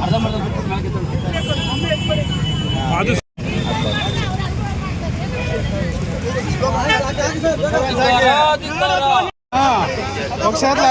ಮ್ಯಾಗೆ ತಳ್ಳಿ. ಅದು ಧಿಕ್ಕಾರ, ಧಿಕ್ಕಾರ. ಪಕ್ಷಾतला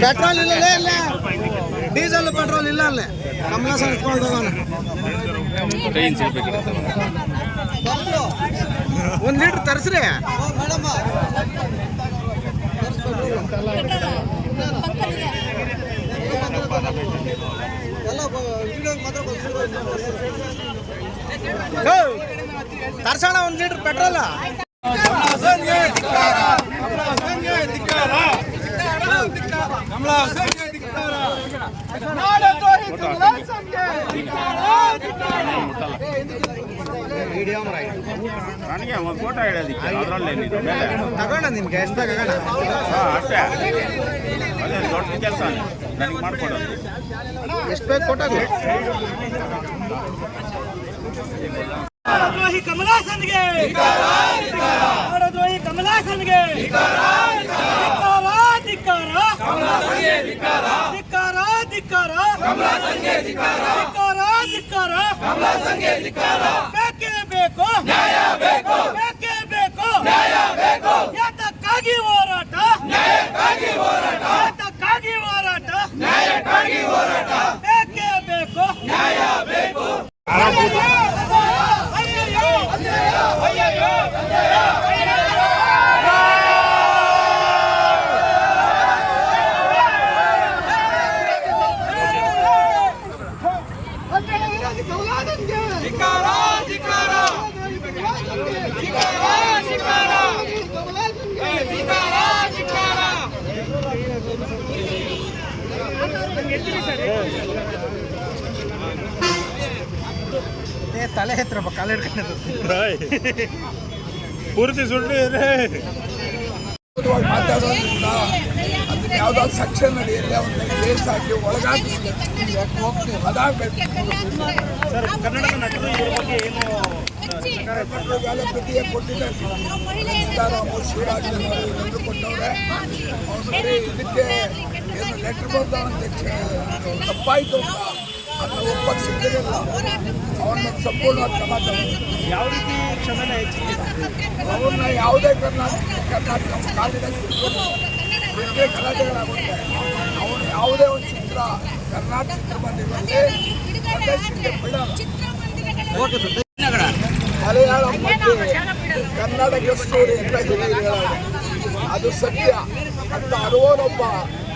பெட்ரோல் இல்லை இல்லை. ಡೀಸೆಲ್ ಪೆಟ್ರೋಲ್ ಇಲ್ಲ ಅಲ್ಲೇ ಕಮಲ ಸಂಸ್ಕೊಂಡು ಹೋಗೋಣ ಒಂದ್ ಲೀಟರ್ ತರಿಸ್ರಿ ತರ್ಸೋಣ ಒಂದ್ ಲೀಟರ್ ಪೆಟ್ರೋಲ್ ನನಗೆ ಒಂದು ಫೋಟೋ ಹೇಳೋದಿಕ್ಕೆ ಅದರಲ್ಲೇ ತಗೋಣ ನಿಮ್ಗೆ ಎಷ್ಟು ಬೇಕಾಗೋಣ ಹಾಂ ಅಷ್ಟೇ. ಅದೇ ದೊಡ್ಡ ಕೆಲಸ ನನಗೆ ಮಾಡ್ಕೊಡೋದು. ಎಷ್ಟು ಬೇಕು ಫೋಟೋ ದ್ರೋಹಿ ಕಮಲಾಸನ್ಗೆ ದ್ರೋಹಿ ಕಮಲಾಸನ್ಗೆ ಧಿಕ್ಕಾರ! ಧಿಕ್ಕಾರ ಧಿಕ್ಕಾರ ಧಿಕ್ಕಾರ ಬೇಕೇ ಬೇಕು. ತಲೆ ಎತ್ತರಪ್ಪ ಕಾಲ ಹಿಡ್ಕೊಂಡು ಪೂರ್ತಿ ಸುಳ್ಳು ಮಾತಾಡೋದ್ರಿಂದ ಅದನ್ನ ಯಾವ್ದಾದ್ರು ಸೆಕ್ಷನ್ ಅಡಿಯಲ್ಲಿ ಅವ್ರನ್ನ ಕೇಸ್ ಹಾಕಿ ಒಳಗಾಕಿಸ್ಬೇಕು ಅದಾಗಬೇಕು ಕನ್ನಡಗಾಲ ಪ್ರತಿಯೇ ಕೊಟ್ಟಿದ್ದಾರೆ. ಸಿದ್ದರಾಮಯ್ಯ ಶಿವರಾಜ್ ಎಲ್ಲರೂ ಕೊಟ್ಟವ್ರೆ. ಅವ್ರು ಇದಕ್ಕೆ ಏನು ಲೆಟರ್ ಬರ್ತಾವಂತೆ ತಪ್ಪಾಯ್ತು. ಅಂತ ಅದನ್ನ ಒಪ್ಪಕ್ಕೆ ಸಿಕ್ಕಿರಲಿಲ್ಲ ಅವ್ರನ್ನ ಸಂಪೂರ್ಣವಾಗಿ ಕ್ರಮ ಯಾವ ರೀತಿ ಕ್ಷಮೆನ ಅವ್ರನ್ನ ಯಾವುದೇ ಕರ್ನಾಟಕ ಕರ್ನಾಟಕ ಕಾಲಿಡಕ್ಕೆ ಎಷ್ಟೇ ಗಲಾಟೆಗಳಾಗುತ್ತೆ ಅವನು ಯಾವುದೇ ಒಂದು ಚಿತ್ರ ಕರ್ನಾಟಕ ಚಿತ್ರಮಂದಿರದಲ್ಲಿ ಬಿಡಲ್ಲ. ಮಲಯಾಳಂ ಮತ್ತು ಕನ್ನಡಕ್ಕೆ ಸ್ಟೋರಿ ಅಂತ ಅದು ಸತ್ಯ. ಅಂತ ಅರುವನೊಬ್ಬ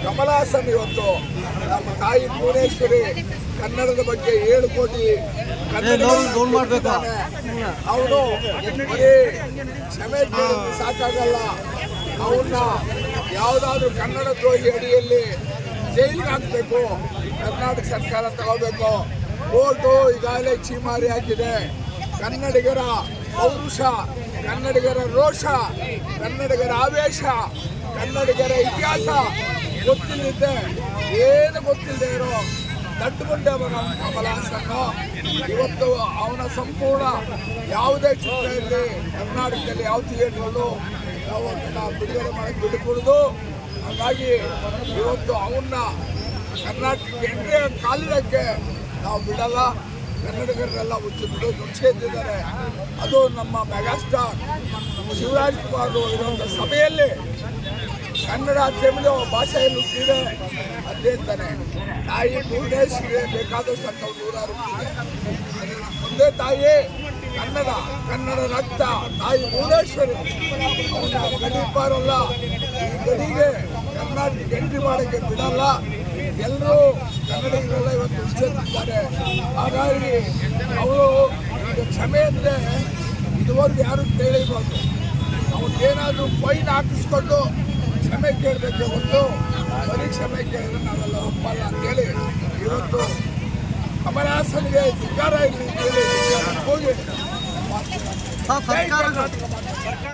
ಕಮಲಾಸನ್ ಇವತ್ತು ನಮ್ಮ ತಾಯಿ ಭುವನೇಶ್ವರಿ ಕನ್ನಡದ ಬಗ್ಗೆ ಏಳು ಕೋಟಿ ಕನ್ನಡ ಅವನು ಬರೀ ಕ್ಷಮೆ ಸಾಕಾಗಲ್ಲ. ಅವನ್ನ ಯಾವುದಾದ್ರೂ ಕನ್ನಡ ದ್ರೋಹಿ ಅಡಿಯಲ್ಲಿ ಜೈಲಿಗೆ ಹಾಕಬೇಕು, ಕರ್ನಾಟಕ ಸರ್ಕಾರ ತಗೋಬೇಕು. ಕೋರ್ಟು ಈಗಾಗಲೇ ಚೀಮಾರಿ ಹಾಕಿದೆ ಕನ್ನಡಿಗರ ಪೌರುಷ, ಕನ್ನಡಿಗರ ರೋಷ, ಕನ್ನಡಿಗರ ಆವೇಶ, ಕನ್ನಡಿಗರ ಇತಿಹಾಸ ಗೊತ್ತಿಲ್ಲದೆ ಏನು ಗೊತ್ತಿಲ್ಲದೆ ಇರೋ ದಟ್ಟುಗೊಂಡೆ ಅವರ ಕಮಲಾಸನ್ನು ಇವತ್ತು ಅವನ ಸಂಪೂರ್ಣ ಯಾವುದೇ ಚಿತ್ರ ಇರಲಿ ಕರ್ನಾಟಕದಲ್ಲಿ ಯಾವ ಥಿಯೇಟ್ರಲ್ಲೂ ನಾವು ಅದನ್ನ ಬಿಡುಗಡೆ ಮಾಡಕ್ಕೆ ಬಿಡಕೂಡದು ಹಾಗಾಗಿ ಇವತ್ತು ಅವನ್ನ ಕರ್ನಾಟಕ ಎಂಟ್ರೆ ಕಾಲಿಡಕ್ಕೆ ನಾವು ಬಿಡಲ್ಲ. ಕನ್ನಡಿಗರೆಲ್ಲ ಹುಚ್ಚು ಬಿಡು ಮುಚ್ಚೆದ್ದಿದ್ದಾರೆ ಅದು ನಮ್ಮ ಮೆಗಾಸ್ಟಾರ್ ಶಿವರಾಜ್ ಕುಮಾರ್ ಇರುವಂಥ ಸಭೆಯಲ್ಲಿ ಕನ್ನಡ ತಮಿಳು ಭಾಷೆಯಲ್ಲಿ ಹುಟ್ಟಿದೆ ಅದೇ ತಾನೆ. ತಾಯಿ ಭುವನೇಶ್ವರಿ ಬೇಕಾದಷ್ಟು ಅಂತ ನೂರಾರು ಹುಟ್ಟಿದೆ. ಒಂದೇ ತಾಯಿ ಕನ್ನಡ ಕನ್ನಡ ರಕ್ತ, ತಾಯಿ ಭುವನೇಶ್ವರಿ. ಅವನ ಗಡಿಪಾರಲ್ಲ. ಈ ಗಡಿಗೆ ಕರ್ನಾಟಕ ಎಂಟ್ರಿ ಮಾಡೋಕ್ಕೆ ಬಿಡಲ್ಲ. ಎಲ್ಲರೂ ಕನ್ನಡಿಗರೆಲ್ಲ ಇವತ್ತು ಉಚ್ಚರಿಸಿದ್ದಾರೆ ಹಾಗಾಗಿ ಅವರು ಕ್ಷಮೆ ಅಂದರೆ ಇದುವರೆಗೂ ಯಾರು ಕೇಳಿಬಾರ್ದು ಅವ್ರಿಗೇನಾದರೂ ಫೈನ್ ಹಾಕಿಸ್ಕೊಂಡು ಕ್ಷಮೆ ಕೇಳಬೇಕು ಹೊತ್ತು ಬರೀ ಕ್ಷಮೆ ಕೇಳಿದ್ರೆ ನಾವೆಲ್ಲ ಒಪ್ಪಲ್ಲ ಅಂತೇಳಿ ಇವತ್ತು ಹೋಗಿ ಸರ್ಕಾರ